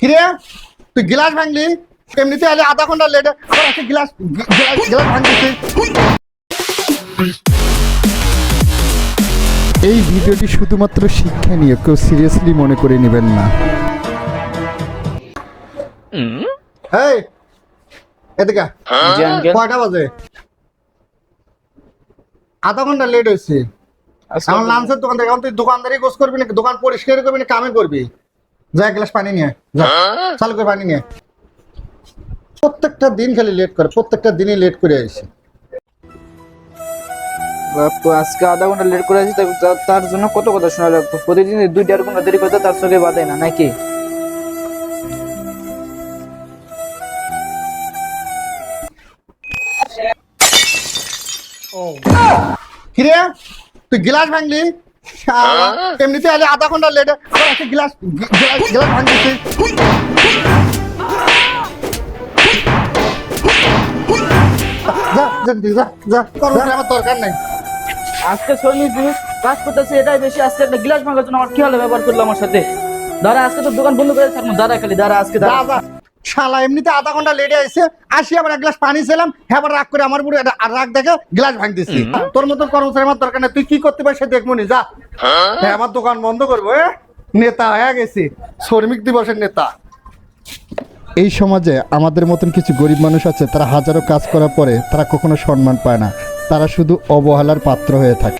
কিরে? তুই গ্লাস ভাঙলি? এমনিতে আলে আধা ঘণ্টা লেট আবার একটা গ্লাস গ্লাস ভাঙতেছিস এই ভিডিওটি শুধুমাত্র শিক্ষা নিয়ে কেউ সিরিয়াসলি মনে করে নেবেন না। এই এদিকে কয়টা বাজে? আধা ঘণ্টা লেট হয়েছে। এখন লাঞ্চের দোকান থেকে তুই দোকানদারি গোস করবি না দোকান পরিষ্কার করবি না কামে করবি? যা এক গ্লাস পানি নিয়ে যা। চালু করে পানি নিয়ে। প্রত্যেকটা দিন খালি লেট করে প্রত্যেকটা দিনই লেট করে আসে। বাপু আজকে আধা ঘণ্টা লেট করে আছি তার- জন্য কত কথা শোনা লাগতো প্রতিদিন দুই দেড় ঘণ্টা দেরি করতে তার চোখে বাদে না নাকি? কিরে? তুই গ্লাস ভাঙলি? শালা, এমনিতে আলে আধা ঘণ্টা লেট আবার একটা গ্লাস গ্লাস যা, আমার দরকার নাই। আজকে জিনিস কাজ করতেছে এটাই বেশি। আজকে একটা গ্লাস ভাঙার জন্য আমার কি হলো? ব্যবহার করল আমার সাথে। দাঁড়া আজকে তো দোকান বন্ধ করে থাকব দাঁড়া খালি দাঁড়া আজকে দাঁড়া। শালা এমনিতে আধা ঘণ্টা লেটে আইছে আসি আবার এক গ্লাস পানি ছিলাম হ্যাঁ রাগ করে আমার বুড়ো আর রাগ দেখে গ্লাস ভাঙতেছি। তোর মতো কর্মচারী আমার দরকার নেই তুই কি করতে পারিস সে দেখব নি যা। হ্যাঁ? আমার দোকান বন্ধ করব এ? নেতা হয়ে গেছি শ্রমিক দিবসের নেতা। এই সমাজে আমাদের মতন কিছু গরিব মানুষ আছে তারা হাজারো কাজ করার পরে তারা কখনো সম্মান পায় না। তারা শুধু অবহেলার পাত্র হয়ে থাকে।